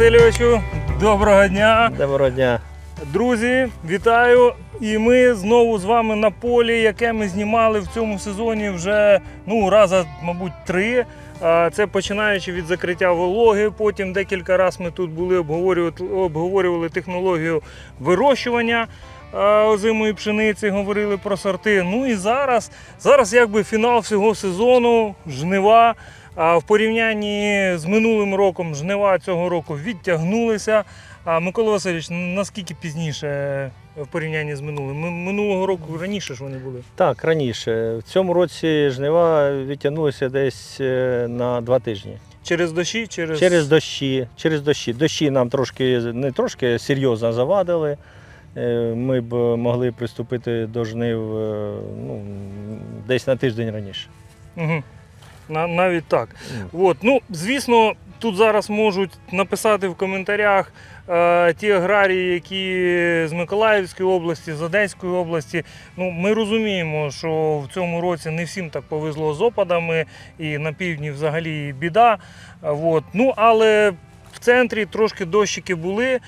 Васильовичу, доброго дня. Доброго дня. Друзі, вітаю! І ми знову з вами на полі, яке ми знімали в цьому сезоні вже ну, раза, мабуть, три. Це починаючи від закриття вологи. Потім декілька разів ми тут були обговорювали, обговорювали технологію вирощування озимої пшениці, говорили про сорти. Ну і зараз, зараз якби фінал всього сезону, жнива. А в порівнянні з минулим роком жнива цього року відтягнулися. А Микола Васильович, наскільки пізніше в порівнянні з минулим? Минулого року раніше ж вони були. Так, раніше. В цьому році жнива відтягнулися десь е, на два тижні. Через дощі, через, Через дощі. Через дощі. Дощі нам трошки не трошки серйозно завадили. Е, Ми б могли приступити до жнив е, ну, десь на тиждень раніше. Угу. На, навіть так. От, ну, звісно, тут зараз можуть написати в коментарях е, ті аграрії, які з Миколаївської області, з Одеської області. Ну, ми розуміємо, що в цьому році не всім так повезло з опадами, і на півдні взагалі біда. От. Ну, але центрі трошки дощики були.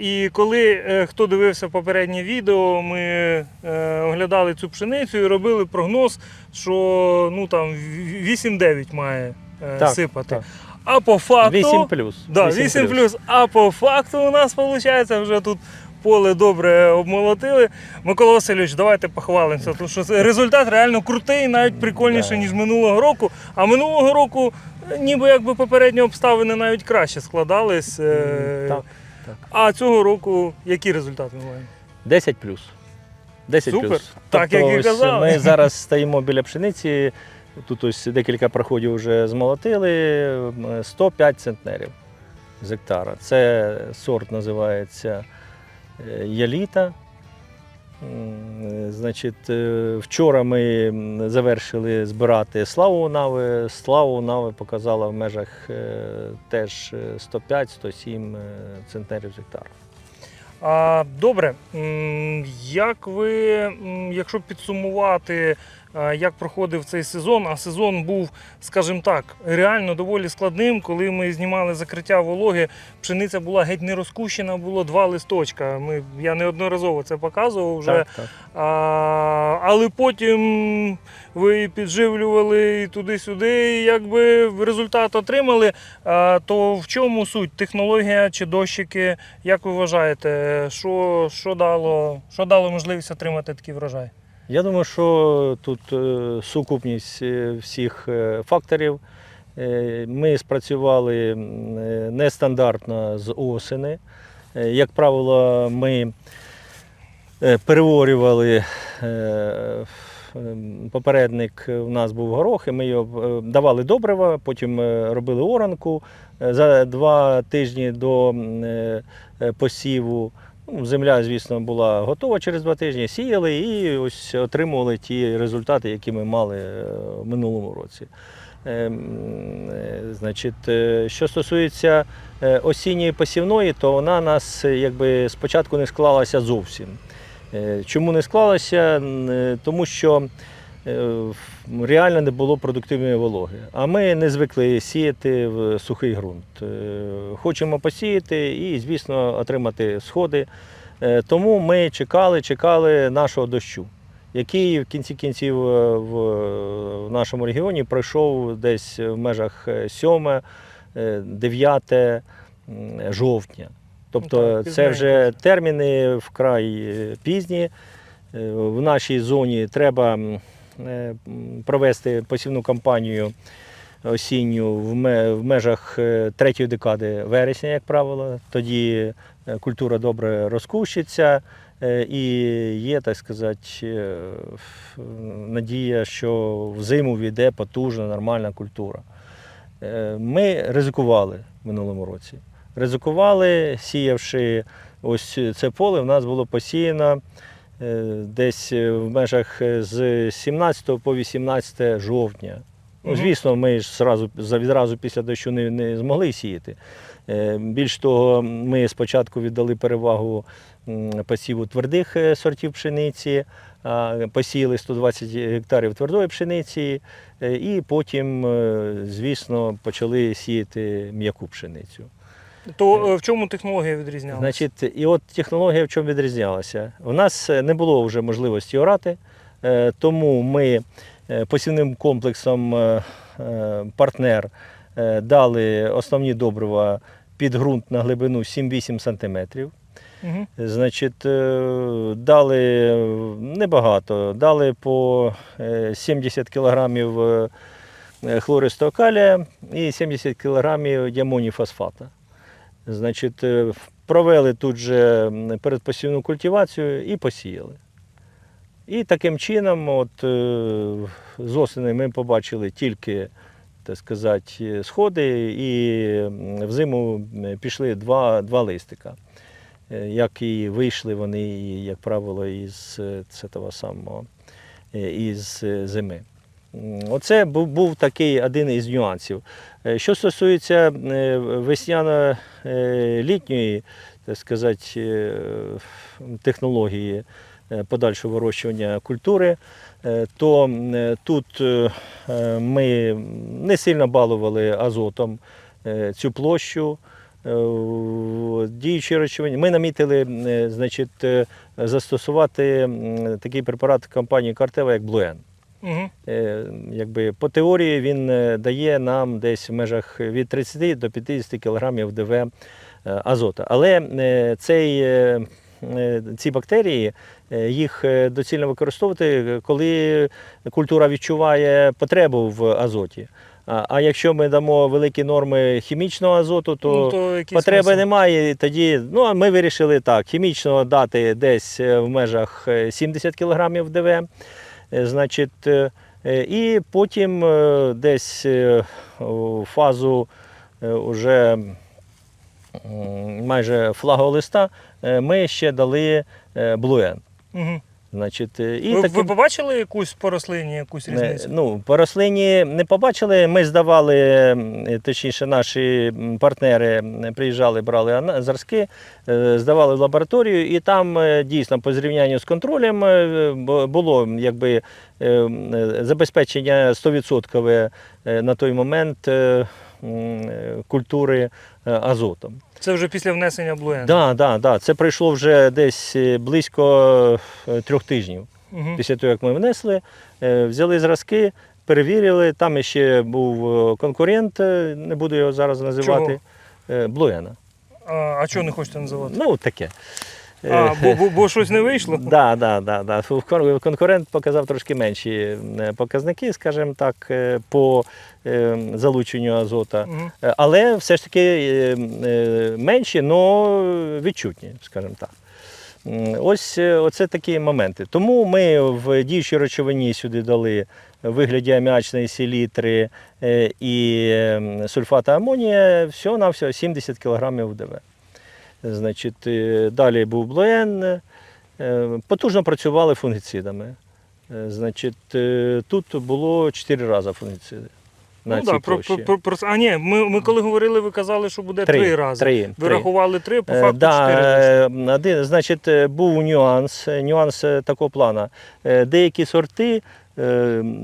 І коли е, хто дивився попереднє відео, ми е, оглядали цю пшеницю і робили прогноз, що ну там 8-9 має е, Так, сипати. так. А по факту 8 плюс. Да, 8 плюс. А по факту у нас виходить вже тут. Поле добре обмолотили. Микола Васильович, давайте похвалимося, тому що результат реально крутий, навіть прикольніше, Да. ніж минулого року. А минулого року ніби якби попередні обставини навіть краще складались. е, Так, так. А цього року які результати ми маємо? 10 плюс. 10 Супер. плюс. Так, як і ось казали. Ми зараз стоїмо біля пшениці. Тут ось декілька проходів вже змолотили. 105 центнерів з гектара. Це сорт називається е, Яліта. Значить, е, вчора ми завершили збирати славу нави. Славу нави показала в межах е, теж 105-107 центнерів з гектара. А, добре, як ви, якщо підсумувати, як проходив цей сезон, а сезон був, скажімо так, реально доволі складним, коли ми знімали закриття вологи, пшениця була геть не розкущена, було два листочка. Ми, я неодноразово це показував вже. Так, так. А, але потім ви підживлювали і туди-сюди, і якби результат отримали. А, то в чому суть? Технологія чи дощики? Як ви вважаєте, що, що, дало, що дало можливість отримати такий врожай? Я думаю, що тут е, сукупність е, всіх е, факторів. Ми спрацювали нестандартно з осени. Як правило, ми переворювали. ем, Попередник у нас був горох, і ми його давали добрива, потім робили оранку. За два тижні до посіву Земля, звісно, була готова через два тижні, сіяли і ось отримували ті результати, які ми мали е, в минулому році. Ем, е, Значить, е, що стосується осінньої посівної, то вона нас якби спочатку не склалася зовсім. Чому не склалася? Тому що реально не було продуктивної вологи. А ми не звикли сіяти в сухий ґрунт. Е, Хочемо посіяти і, звісно, отримати сходи. Е, Тому ми чекали, чекали нашого дощу, який в кінці кінців е, в, нашому регіоні пройшов десь в межах 7, 9 жовтня. Тобто Ну, це вже терміни вкрай пізні. В нашій зоні треба провести посівну кампанію осінню в межах е, третьої декади вересня, як правило. Тоді е, культура добре розкущиться е, і є, так сказати, е, надія, що в зиму війде потужна, нормальна культура. Е, Ми ризикували в минулому році. Ризикували, сіявши ось це поле, в нас було посіяно е, десь е, в межах е, з 17 по 18 жовтня. Ну, звісно, ми ж зразу, відразу після дощу не, не змогли сіяти. Е, Більш того, ми спочатку віддали перевагу посіву твердих е, сортів пшениці, посіяли 120 гектарів твердої пшениці, е, і потім, е, звісно, почали сіяти м'яку пшеницю. То е, в чому технологія відрізнялася? Значить, і от технологія в чому відрізнялася. У нас е, не було вже можливості орати, е, тому ми е, посівним комплексом е, е, партнер е, дали основні добрива під ґрунт на глибину 7-8 см. Угу. Значить, е, дали небагато, дали по е, 70 кг хлористого калія і 70 кг діамоніфосфата. Значить, е, провели тут же передпосівну культивацію і посіяли. І таким чином, от, е, з осени ми побачили тільки так сказати, сходи, і взиму пішли два, два листика. Е, Як і вийшли вони, як правило, із це того самого із зими. Оце був, був такий один із нюансів. Е, Що стосується е, весняно-літньої, так сказати, е, технології е, подальшого вирощування культури, е, то е, тут е, е, ми не сильно балували азотом е, цю площу. Е, Діючі речовини. Ми намітили е, значить, е, застосувати такий препарат компанії Картева, як Блуен. Угу. Е, Якби, по теорії він е, дає нам десь в межах від 30 до 50 кг ДВ е, азота. Але цей, ці бактерії їх доцільно використовувати, коли культура відчуває потребу в азоті. А, якщо ми дамо великі норми хімічного азоту, то, ну, то Потреби смисл? немає. і Тоді ну, а ми вирішили так: хімічно дати десь в межах е, 70 кг ДВ. Е, Значить, е, е, і потім десь фазу вже майже флаголиста ми ще дали блуен. Угу. Значить, е, і Ви, таким- ви побачили якусь по рослині, якусь Е, різницю? Ну, по рослині не побачили. Ми здавали, точніше, наші партнери приїжджали, брали зразки, е, здавали в лабораторію, і там е, дійсно по зрівнянню з контролем е, було якби е, е, забезпечення 100% е, на той момент е, е, культури е, азотом. Це вже після внесення блуен. Да, да, да. Це пройшло вже десь е, близько е, трьох тижнів. Угу. Після того, як ми внесли, е, взяли зразки, перевірили. Там ще був конкурент, не буду його зараз називати. Чого? Блуена. А, а чого не хочете називати? Ну, таке. А, бо, бо, бо щось не вийшло? Да, да, да, да. Конкурент показав трошки менші показники, скажімо так, е, по е, залученню азота. Угу. Але все ж таки менші, але відчутні, скажімо так. Ось оце такі моменти. Тому ми в діючій речовині сюди дали в вигляді аміачної селітри і сульфата амонія всього на всього 70 кг ДВ. Значить, е, далі був блоен. е, Потужно працювали фунгіцидами. Е, Значить, тут було 4 рази фунгіциди. На Ну, цій да, про, про, про, про- а ні, ми, ми коли говорили, ви казали, що буде три, рази. Три, Ви три. рахували три, по факту да, чотири. один, значить, був нюанс, нюанс такого плану. Деякі сорти,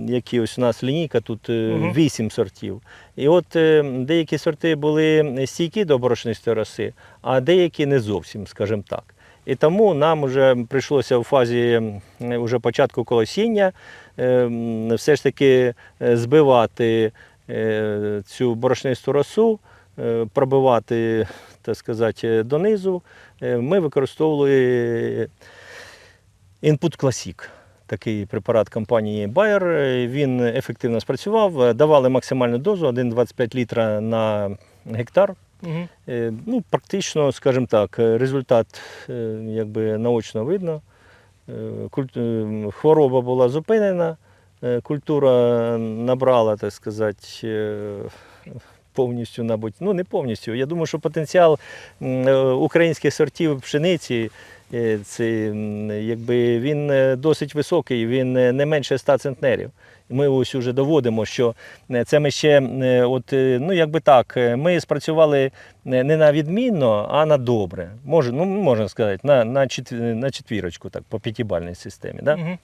які ось у нас лінійка, тут Мгм. вісім сортів. І от е, деякі сорти були стійкі до борошнистої роси, а деякі не зовсім, скажімо так. І тому нам вже прийшлося в фазі м, уже початку колосіння е, все ж таки е, збивати е, цю борошнисту росу, е, пробивати, так сказати, донизу. Е, Ми використовували Input Classic. Такий препарат компанії Bayer. Він ефективно спрацював. Е, Давали максимальну дозу 1,25 літра на гектар. Е, Ну, практично, скажімо так, е, результат якби наочно видно. Хвороба була зупинена, культура набрала, так сказати, повністю, мабуть, ну не повністю. Я думаю, що потенціал українських сортів пшениці. Це, якби, він е, досить високий, він е, не менше 100 центнерів. Ми ось уже доводимо, що е, це ми ще, от, ну якби так, ми спрацювали не на відмінно, а на добре. Може, ну, можна сказати, на, на, четві- на четвірочку, так, по п'ятибальній системі. Да? Мгм.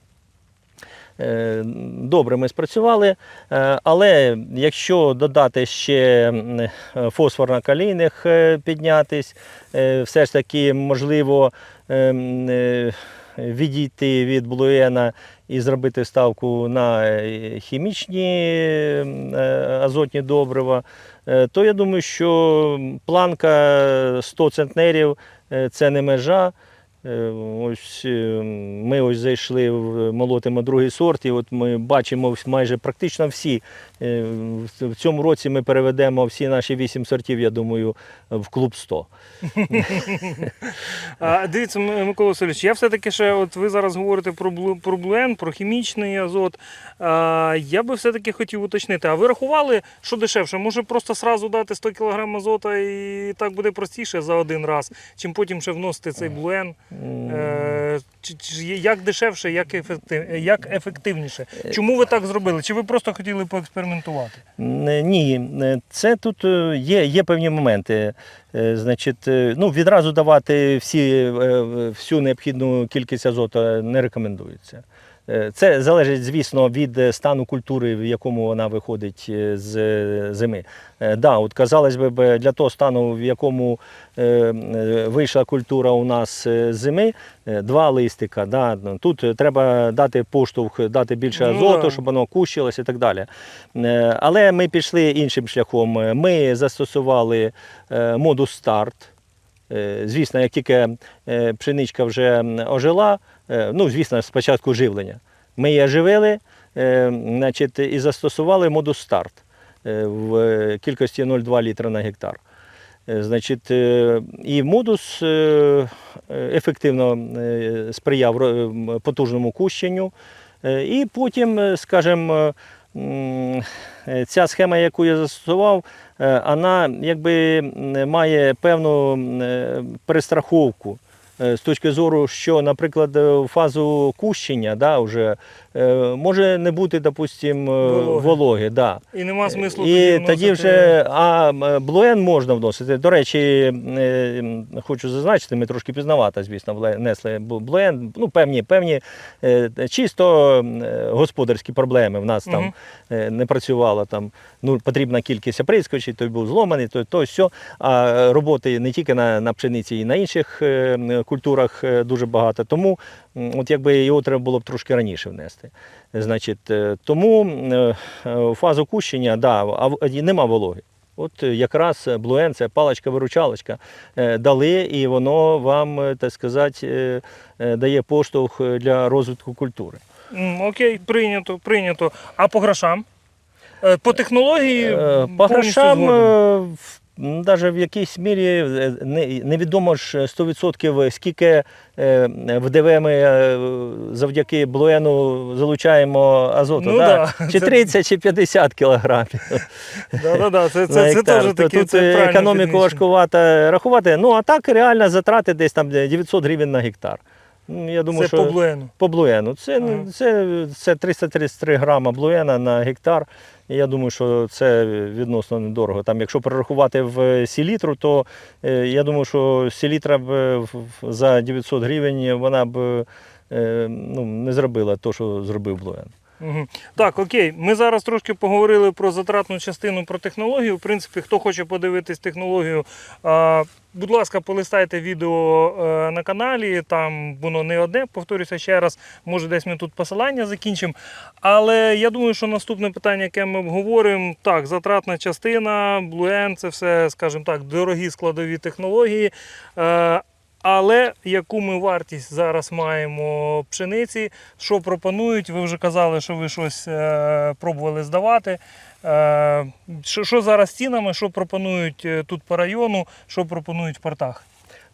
Е, Добре, ми спрацювали, Е, але якщо додати ще е, фосфорно-калійних е, піднятись, е, все ж таки можливо відійти від блуена і зробити ставку на хімічні азотні добрива, то я думаю, що планка 100 центнерів це не межа. Е, Ось е, ми ось зайшли в молотимо другий сорт, і от ми бачимо майже практично всі. Е, в- цьому році ми переведемо всі наші вісім сортів, я думаю, в клуб 100. А, дивіться, Микола Васильович, я все-таки ще, от ви зараз говорите про блен, про хімічний азот. Я би все-таки хотів уточнити, а ви рахували, що дешевше? Може просто сразу дати 100 кг азота і так буде простіше за один раз, чим потім ще вносити цей блен? Е, чи, чи є- як дешевше, як, ефектив, як ефективніше? Чому ви так зробили? Чи ви просто хотіли поекспериментувати? Н- Ні, е, це тут е, є, є певні моменти. Е, Значить, е, ну, відразу давати всі, е, всю необхідну кількість азоту не рекомендується. Е, Це залежить, звісно, від е, стану культури, в якому вона виходить е, з зими. Да, от казалось би, для того стану, в якому вийшла культура у нас з зими, два листика. Да, ну, тут треба дати поштовх, дати більше Ну, азоту, щоб воно кущилось і так далі. Але ми пішли іншим шляхом. Ми застосували модус старт. Звісно, як тільки пшеничка вже ожила, ну, звісно, спочатку живлення. Ми її оживили е, значить, і застосували модус старт е, в е, кількості 0,2 літра на гектар. Е, Значить, е, і модус е, е, ефективно е, сприяв потужному кущенню. Е, І потім, е, скажімо, е, е, ця схема, яку я застосував, е, вона якби має певну е, перестраховку. Е, З точки зору, що, наприклад, е, фазу кущення да, вже, е, може не бути, допустимо, Вологи. вологи. Да. І нема смислу І тоді тоді вже а м, блуен можна вносити. До речі, хочу зазначити, ми трошки пізнавато, звісно, внесли блуен. Ну, певні, певні чисто господарські проблеми в нас там не працювало. Там ну, потрібна кількість оприскувачів, той був зломаний, то, то все. А роботи не тільки на, на пшениці, і на інших культурах е, дуже багато. Тому от якби його треба було б трошки раніше внести. Значить, е, тому е, фазу кущення да, а нема вологи. От якраз блуен, це паличка-виручалочка, дали, і воно вам, так сказати, дає поштовх для розвитку культури. Окей, прийнято, прийнято. А по грошам? По технології. По грошам. Навіть в якійсь мірі е, невідомо ж 100% скільки е, в ДВ ми е, завдяки блуену залучаємо азоту. Ну да? да, Чи 30, чи 50 кілограмів. Да-да-да, це, це, це теж То. Тут це е, економіку важкувато рахувати. Ну, а так реально затрати десь там 900 гривень на гектар. Я думаю, Це що по блуену. по блуену. Це, Ага. це, це 333 грама блуена на гектар. Я думаю, що це відносно недорого. Там, якщо перерахувати в сілітру, то е, я думаю, що сілітра б е, за 900 гривень вона б е, ну, не зробила те, що зробив блуен. Так, окей. Ми зараз трошки поговорили про затратну частину про технологію. В принципі, хто хоче подивитись технологію, будь ласка, полистайте відео е, на каналі. Там воно не одне, повторюся ще раз. Може, десь ми тут посилання закінчимо. Але я думаю, що наступне питання, яке ми обговоримо, так, затратна частина, Blue це все, скажімо так, дорогі складові технології. Але яку ми вартість зараз маємо пшениці, що пропонують? Ви вже казали, що ви щось е, пробували здавати. Е, що, що зараз цінами, що пропонують е, тут по району, що пропонують в портах?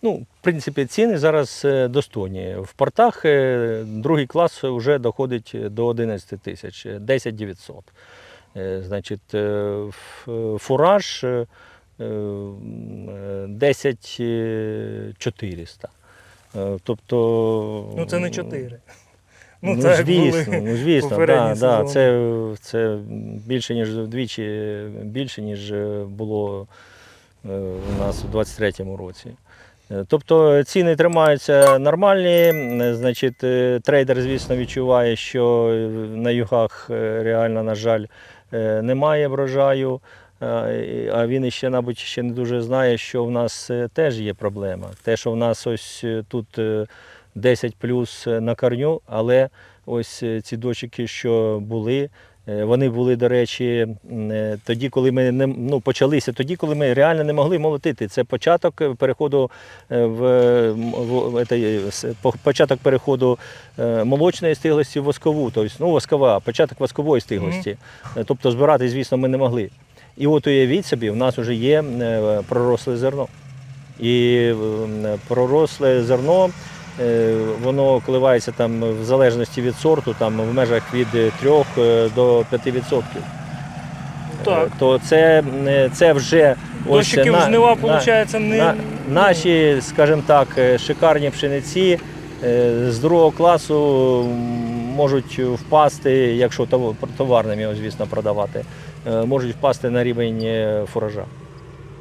Ну, в принципі, ціни зараз е, достойні. В портах е, другий клас вже доходить до 11 тисяч, е, 10 900. Е, Значить, фураж 10 е, 400. Е, Тобто. Ну це не 4. Ну, це звісно, були ну, звісно, да, да, це, це більше, ніж вдвічі більше, ніж було е, у нас у 23-му році. Е, Тобто ціни тримаються нормальні. е, Значить, е, трейдер, звісно, відчуває, що е, на югах е, реально, на жаль, е, немає врожаю. Е, А він ще, мабуть, ще не дуже знає, що в нас е, теж є проблема. Те, що в нас ось е, тут е, 10 плюс на корню, але ось е, ці дощики, що були, е, вони були, до речі, е, тоді, коли ми не ну, почалися, тоді, коли ми реально не могли молотити. Це початок е, переходу е, в, в, в этой, початок переходу е, молочної стиглості в воскову, тобто, ну, воскова, початок воскової стиглості. Е, Тобто збирати, звісно, ми не могли. І от уявіть собі, в нас вже є е, проросле зерно. І е, проросле зерно, е, воно коливається там в залежності від сорту, там в межах від 3 до 5 відсотків. Так. То це, це вже ось Дощики на- в на- не. на, наші, скажімо так, шикарні пшениці з другого класу можуть впасти, якщо тов- товарним його, звісно, продавати, можуть впасти на рівень е, фуража.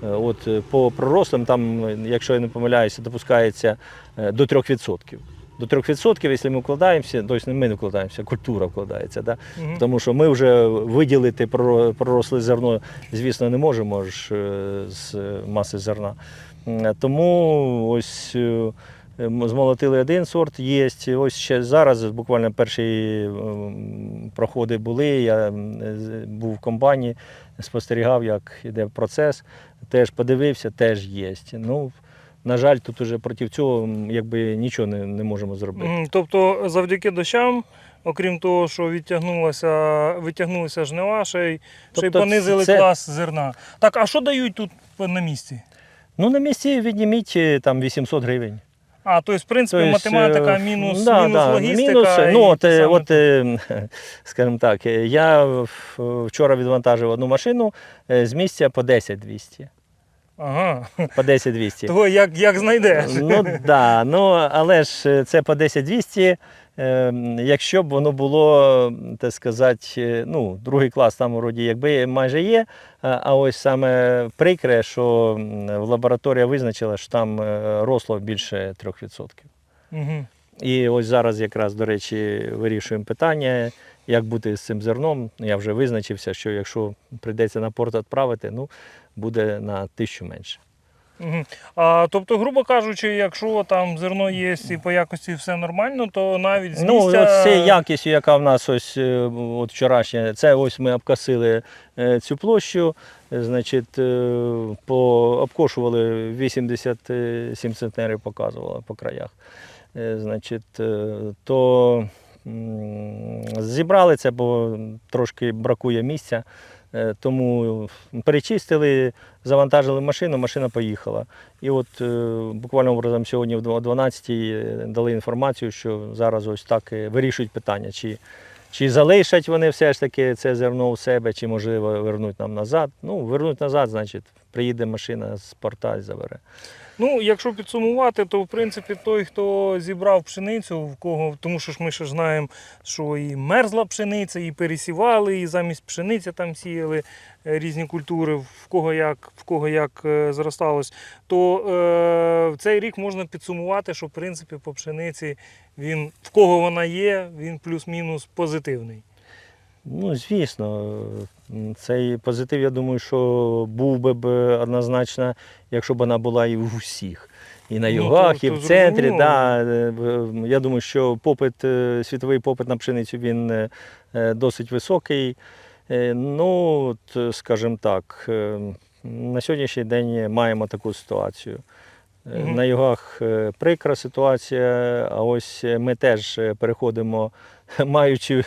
Е, От е, по пророслим, там, е, якщо я не помиляюся, допускається е, до 3%. До 3%, якщо ми вкладаємося, тобто ми не вкладаємося, культура вкладається. Да? Мгм. Тому що ми вже виділити проросле зерно, звісно, не можемо ж е, з маси зерна. Тому ось е, змолотили один сорт, є. Ось ще зараз, буквально перші ем, проходи були. Я був в комбайні, спостерігав, як йде процес. Теж подивився, теж є. Ну, на жаль, тут уже проти цього якби нічого не, не можемо зробити. Тобто, завдяки дощам, окрім того, що відтягнулося, витягнулися жнива, ще й, ще й Тобто понизили це- клас зерна. Так, а що дають тут на місці? Ну, на місці відніміть е, там 800 гривень. А, тобто, в принципі, Тобто, математика, е, мінус, да, мінус да, логістика. мінус, і ну, от, е, саме. от, е, скажімо так, я вчора відвантажив одну машину з місця по 10-200. Ага. По 10-200. Того як, як знайдеш. Ну да, ну але ж е, це по 10-200. Е, якщо б воно було, так сказати, е, ну, другий клас там вроді якби майже є. А а ось саме прикре, що лабораторія визначила, що там е, росло більше 3%. Угу. І ось зараз якраз, до речі, вирішуємо питання, як бути з цим зерном. Я вже визначився, що якщо прийдеться на порт відправити, ну, буде на тисячу менше. Угу. А, тобто, грубо кажучи, якщо там зерно є і по якості все нормально, то навіть з Ну, місця... от з цією якістю, яка в нас ось е, от вчорашня, це ось ми обкосили е, цю площу, значить, е, по, обкошували 87 центнерів показували по краях. Значить, то зібрали це, бо трошки бракує місця. Е, Тому перечистили, завантажили машину, машина поїхала. І от е, буквально образом сьогодні о 12-й дали інформацію, що зараз ось так е, вирішують питання, чи, чи залишать вони все ж таки це зерно у себе, чи можливо вернуть нам назад. Ну, вернуть назад, значить, приїде машина з порта і забере. Ну, якщо підсумувати, то в принципі той, хто зібрав пшеницю, в кого, тому що ж ми ще знаємо, що і мерзла пшениця, і пересівали, і замість пшениці там сіяли е, різні культури, в кого як, в кого як е, зросталось, то е, в цей рік можна підсумувати, що в принципі по пшениці він, в кого вона є, він плюс-мінус позитивний. Ну, звісно, цей позитив, я думаю, що був би б однозначно, якщо б вона була і в усіх. І на Ну, югах, то- і то в центрі. зрозуміло. Да, е, я думаю, що попит, е, світовий попит на пшеницю він е, досить високий. Ну, скажімо так, на сьогоднішній день маємо таку ситуацію. Мгм. На югах прикра ситуація, а ось ми теж переходимо, маючи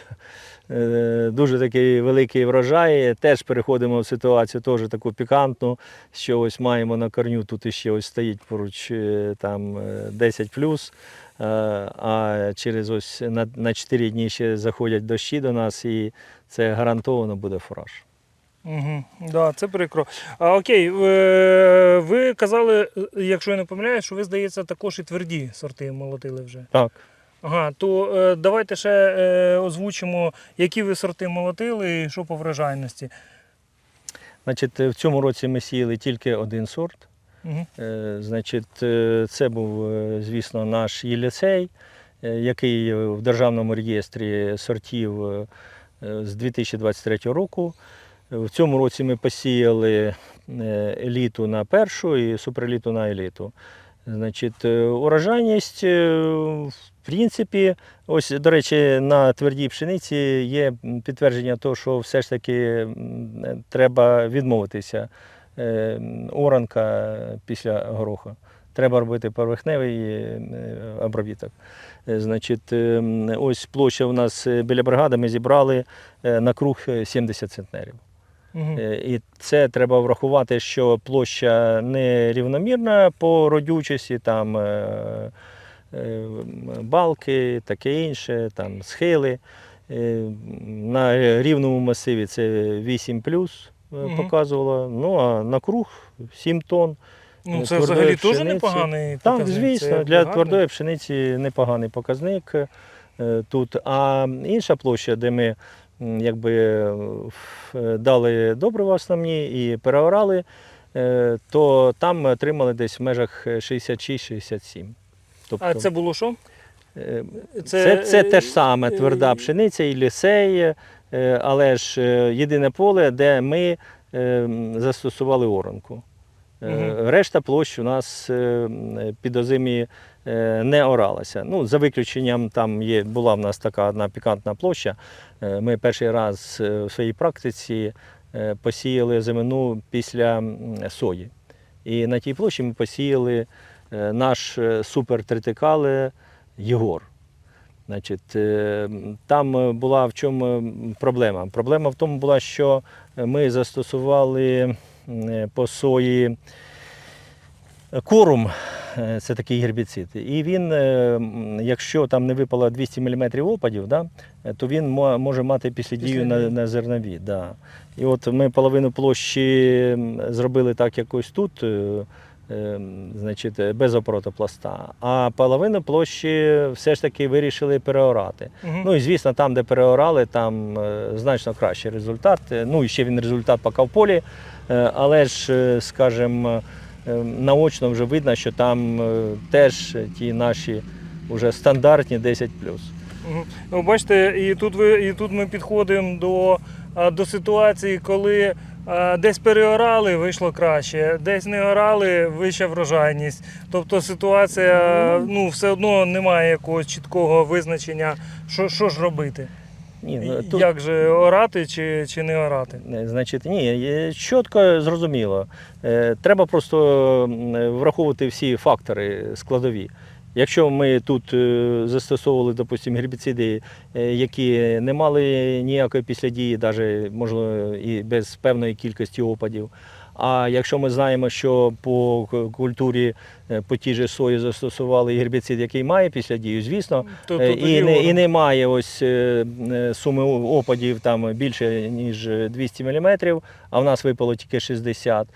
дуже такий великий врожай, теж переходимо в ситуацію теж таку пікантну, що ось маємо на корню, тут іще ось стоїть поруч е, там е, 10 плюс, е, а через ось на, на 4 дні ще заходять дощі до нас, і це гарантовано буде фураж. Угу, да, це прикро. А, окей, е, ви казали, е, якщо я не помиляюсь, що ви, здається, також і тверді сорти молотили вже. Так. Ага, то е, давайте ще е, озвучимо, які ви сорти молотили і що по врожайності. Значить, в цьому році ми сіяли тільки один сорт. Мгм. Е, Значить, е, це був, е, звісно, наш Єлісей, е, який в Державному реєстрі сортів е, з 2023 року. В цьому році ми посіяли е, еліту на першу і супереліту на еліту. Значить, е, урожайність, е, принципі, ось, до речі, на твердій пшениці є підтвердження того, що все ж таки треба відмовитися е, оранка після гороху. Треба робити поверхневий е, обробіток. Е, Значить, ось площа у нас біля бригади ми зібрали на круг е, 70 центнерів. Е, І це треба врахувати, що площа не рівномірна по родючості, там балки, таке інше, там схили. Е, На рівному масиві це 8 плюс Мгм. показувало. Ну а на круг 7 тонн. Ну, е, це взагалі теж пшениці. непоганий Так, показник. звісно, Це для твердої пшениці непоганий показник е, тут. А інша площа, де ми якби е, в- дали добрива основні і переорали, е, то там ми отримали десь в межах 66-67. Тобто, А це було що? е, це, це, те ж саме тверда е, пшениця і лісей, е, але ж е, єдине поле, де ми е, застосували оранку. Е, Мгм. Решта площ у нас е, під озимі е, не оралася. Ну, за виключенням там є, була в нас така одна пікантна площа. Е, Ми перший раз е, в своїй практиці е, посіяли зимину після сої. І на тій площі ми посіяли е, наш е, супер тритикале Єгор. Значить, е, там е, була в чому проблема? Проблема в тому була, що ми застосували е, по сої корум, е, це такий гербіцид. І він, е, якщо там не випало 200 мм опадів, да, е, то він може мати післядію на, на зернові. Да. І от ми половину площі зробили так, як ось тут. Е, е, Значить, е, без опротопласта. А половину площі все ж таки вирішили переорати. Мгм. Ну і звісно, там, де переорали, там е, значно кращий результат. Е, Ну і ще він результат поки в полі. Але ж, скажімо, наочно вже видно, що там теж ті наші вже стандартні 10 Мгм. Ну, бачите, і тут ви і тут ми підходимо до, до ситуації, коли десь переорали, вийшло краще, десь не орали, вища врожайність. Тобто ситуація, ну все одно немає якогось чіткого визначення, що, що ж робити. Ні, ну, тут, Як же орати чи, чи не орати? е, значить, ні, е, чітко зрозуміло. Е, Треба просто враховувати всі фактори складові. Якщо ми тут е, застосовували, допустимо, гербіциди, е, які не мали ніякої післядії, навіть можливо і без певної кількості опадів. А якщо ми знаємо, що по культурі е, по тій же сої застосували гербіцид, який має післядію, звісно, То- то І, не, і немає ось суми опадів там більше ніж 200 мм, а в нас випало тільки 60. Е,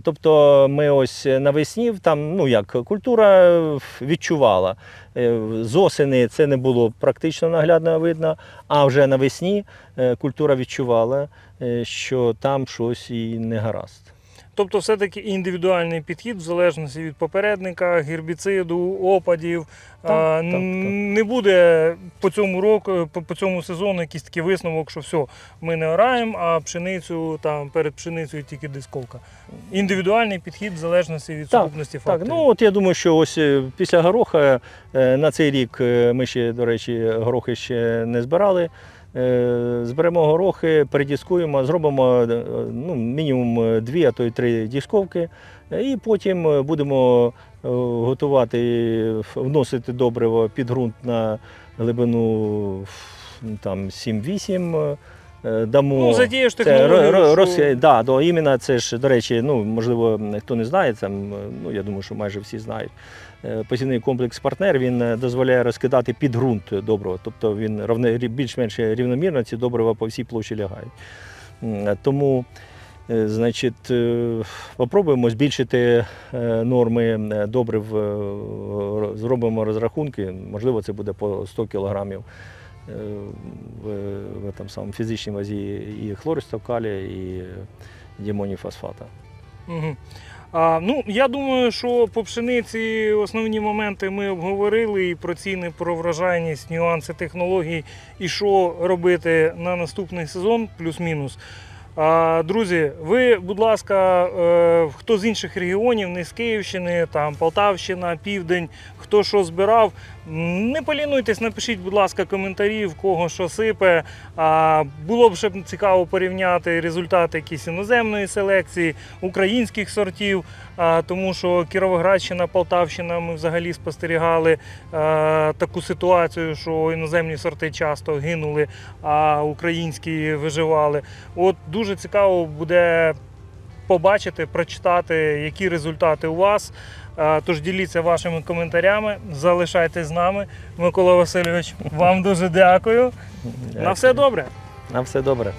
Тобто ми ось навесні там, ну як культура е, відчувала. Е, З осени це не було практично наглядно видно, а вже навесні е, культура відчувала, е, що там щось і не гаразд. Тобто, все-таки індивідуальний підхід в залежності від попередника, гербіциду, опадів. Так, а, так, н- Не буде по цьому року, по, по цьому сезону якийсь такий висновок, що все, ми неораємо, а пшеницю там перед пшеницею тільки дисковка. Індивідуальний підхід в залежності від Так, сукупності Так, факторів. ну от я думаю, що ось е, після гороха е, на цей рік е, ми ще, до речі, горохи ще не збирали. Е, Зберемо горохи, передіскуємо, зробимо е, ну, мінімум е, дві, а то й три дісковки. І потім будемо готувати, вносити добриво під ґрунт на глибину там 7-8. е, Дамо. Ну, задієш технологію, ро- ро- що- роз- да, до, іменно це ж, до речі, ну, можливо, хто не знає, там, ну, я думаю, що майже всі знають. Е, Посівний комплекс партнер він е, дозволяє розкидати під ґрунт добрива. Тобто він більш-менш рівномірно ці добрива по всій площі лягають. Е, Тому значить, попробуємо збільшити норми добрив, зробимо розрахунки, можливо, це буде по 100 кілограмів в, там самому фізичній вазі і хлористого калія, і дімоніфосфата. Мгм. А, ну, я думаю, що по пшениці основні моменти ми обговорили і про ціни, про врожайність, нюанси технологій і що робити на наступний сезон, плюс-мінус. А, друзі, ви, будь ласка, е, хто з інших регіонів, не з Київщини, там Полтавщина, Південь, хто що збирав, не полінуйтесь, напишіть, будь ласка, коментарі, в кого що сипе. А, було б ще цікаво порівняти результати якісь іноземної селекції, українських сортів, тому що Кіровоградщина, Полтавщина, ми взагалі спостерігали таку ситуацію, що іноземні сорти часто гинули, а українські виживали. От дуже цікаво буде побачити, прочитати, які результати у вас. Тож діліться вашими коментарями, залишайтесь з нами. Микола Васильович, вам дуже дякую. На все добре. На все добре.